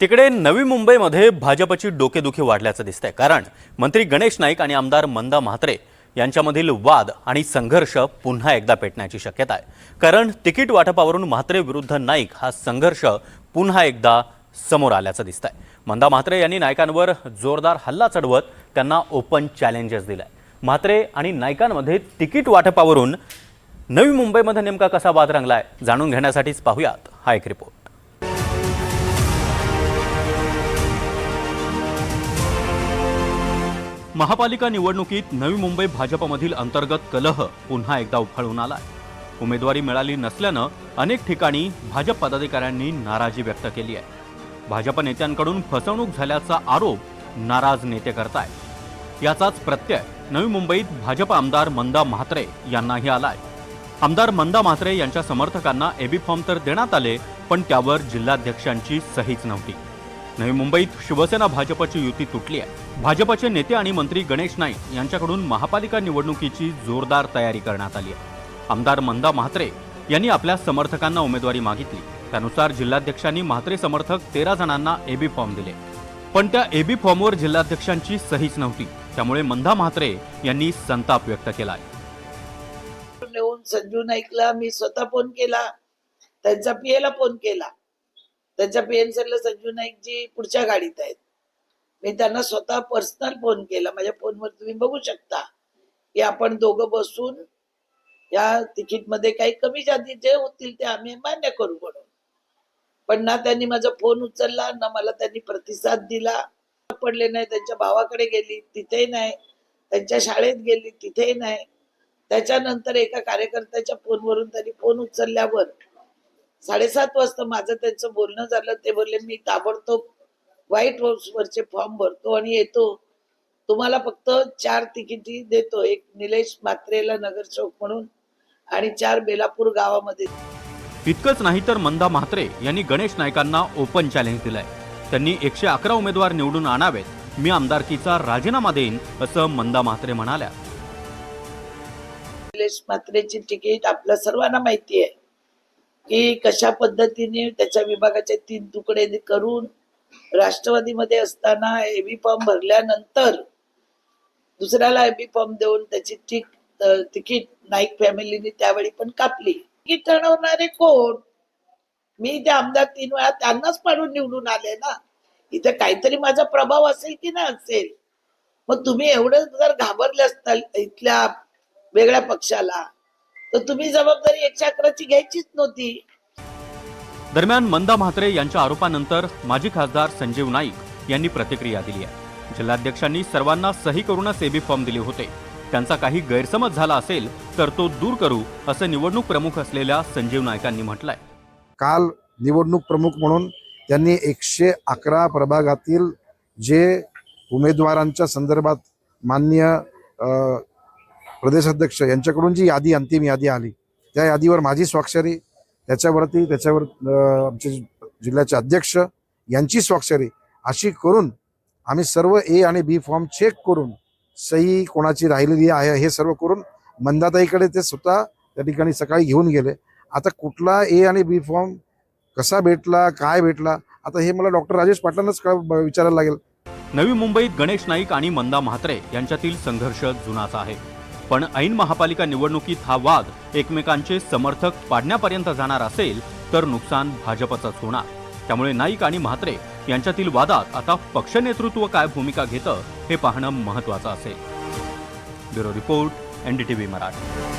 तिकडे नवी मुंबईमध्ये भाजपची डोकेदुखी वाढल्याचं दिसतंय. कारण मंत्री गणेश नाईक आणि आमदार मंदा म्हात्रे यांच्यामधील वाद आणि संघर्ष पुन्हा एकदा पेटण्याची शक्यता आहे. कारण तिकीट वाटपावरून म्हात्रे विरुद्ध नाईक हा संघर्ष पुन्हा एकदा समोर आल्याचं आहे मंदा म्हात्रे यांनी नायकांवर जोरदार हल्ला चढवत त्यांना ओपन चॅलेंजेस दिलाय म्हात्रे आणि नायकांमध्ये तिकीट वाटपावरून नवी मुंबईमध्ये नेमका कसा वाद रंगलाय जाणून घेण्यासाठीच पाहूयात हा एक रिपोर्ट महापालिका निवडणुकीत नवी मुंबई भाजपमधील अंतर्गत कलह पुन्हा एकदा उफाळून आलाय. उमेदवारी मिळाली नसल्यानं अनेक ठिकाणी भाजप पदाधिकाऱ्यांनी नाराजी व्यक्त केली आहे. भाजप नेत्यांकडून फसवणूक झाल्याचा आरोप नाराज नेते करतायत याचाच प्रत्यय नवी मुंबईत भाजप आमदार मंदा म्हात्रे यांनाही आलाय. आमदार मंदा म्हात्रे यांच्या समर्थकांना एबी फॉर्म तर देण्यात आले पण त्यावर जिल्हाध्यक्षांची सहीच नव्हती. नवी मुंबईत शिवसेना भाजपची युती तुटली आहे. भाजपचे नेते आणि मंत्री गणेश नाईक यांच्याकडून महापालिका निवडणुकीची जोरदार तयारी करण्यात आली आहे. आमदार मंदा म्हात्रे यांनी आपल्या समर्थकांना उमेदवारी मागितली. त्यानुसार जिल्हाध्यक्षांनी म्हात्रे समर्थक तेरा जणांना एबी फॉर्म दिले. पण त्या एबी फॉर्मवर जिल्हाध्यक्षांची सहीच नव्हती. त्यामुळे मंदा म्हात्रे यांनी संताप व्यक्त केला आहे. संजू नाईकला मी स्वतः फोन केला. त्यांचा पीएला फोन केला. त्यांच्या पीएनसीला संजू नाईकजी पुढच्या गाडीत आहेत. मी त्यांना स्वतः पर्सनल फोन केला. माझ्या फोनवर तुम्ही बघू शकता की आपण दोघं बसून या तिकीटमध्ये काही कमी जाती जे होतील ते आम्ही मान्य करू म्हणून. पण ना त्यांनी माझा फोन उचलला ना मला त्यांनी प्रतिसाद दिला. पडले नाही त्यांच्या भावाकडे गेली तिथेही नाही. त्यांच्या शाळेत गेली तिथेही नाही. त्याच्यानंतर एका कार्यकर्त्याच्या फोनवरून त्यांनी फोन उचलल्यावर साडेसात वाजता माझं त्यांचं बोलणं झालं. ते बोलले मी ताबडतोब व्हाईट हाऊस वरचे फॉर्म भरतो आणि येतो. तुम्हाला फक्त चार तिकिटी देतो. एक निलेश म्हात्रेला नगरचौक म्हणून आणि चार बेलापूर गावामध्ये. इतकंच नाही तर मंदा म्हात्रे यांनी गणेश नायकांना ओपन चॅलेंज दिलंय. त्यांनी एकशे अकरा उमेदवार निवडून आणावेत. मी आमदारकीचा राजीनामा देईन असं मंदा म्हात्रे म्हणाल्या. निलेश म्हात्रेची तिकीट आपल्या सर्वांना माहिती आहे. की कशा पद्धतीने त्याच्या विभागाचे तीन तुकडे करून राष्ट्रवादीमध्ये असताना एबी फॉर्म भरल्यानंतर दुसऱ्याला एबी फॉर्म देऊन त्याची टिक तिकीट नाईक फॅमिलीने त्यावेळी पण कापली. तिकीट ठरवणारे कोण? मी ते आमदार तीन वेळा त्यांनाच पाडून निवडून आले ना. इथे काहीतरी माझा प्रभाव असेल की नाही असेल? मग तुम्ही एवढं जर घाबरले असता इथल्या वेगळ्या पक्षाला तर तुम्ही जबाबदारी एकशे अकराची घ्यायचीच नव्हती. दरम्यान मंदा म्हात्रे यांच्या आरोपानंतर माजी खासदार संजीव नाईक यांनी प्रतिक्रिया दिली आहे. जिल्हाध्यक्षांनी सर्वांना सही करूनच एबी फॉर्म दिले होते. त्यांचा काही गैरसमज झाला असेल तर तो दूर करू असं निवडणूक प्रमुख असलेल्या संजीव नाईकांनी म्हटलंय. काल निवडणूक प्रमुख म्हणून त्यांनी एकशे अकरा प्रभागातील जे उमेदवारांच्या संदर्भात मान्य अ, प्रदेशाध्यक्ष यांच्याकडून जी यादी अंतिम यादी आली त्या यादीवर माझी स्वाक्षरी त्याच्यावरती त्याच्यावर आमचे जिल्ह्याचे अध्यक्ष यांची स्वाक्षरी अशी करून आम्ही सर्व ए आणि बी फॉर्म चेक करून सही कोणाची राहिलेली आहे हे सर्व करून मंदाताईकडे ते स्वतः त्या ठिकाणी सकाळी घेऊन गेले. आता कुठला ए आणि बी फॉर्म कसा भेटला काय भेटला आता हे मला डॉक्टर राजेश पाटलांनाच कळ- ब- विचारायला लागेल. नवी मुंबईत गणेश नाईक आणि मंदा म्हात्रे यांच्यातील संघर्ष जुनाचा आहे. पण ऐन महापालिका निवडणुकीत हा वाद एकमेकांचे समर्थक पाडण्यापर्यंत जाणार असेल तर नुकसान भाजपचंच होणार. त्यामुळे नाईक आणि म्हात्रे यांच्यातील वादात आता पक्ष नेतृत्व काय भूमिका घेतं हे पाहणं महत्वाचं असेल. Bureau report NDTV Marathi.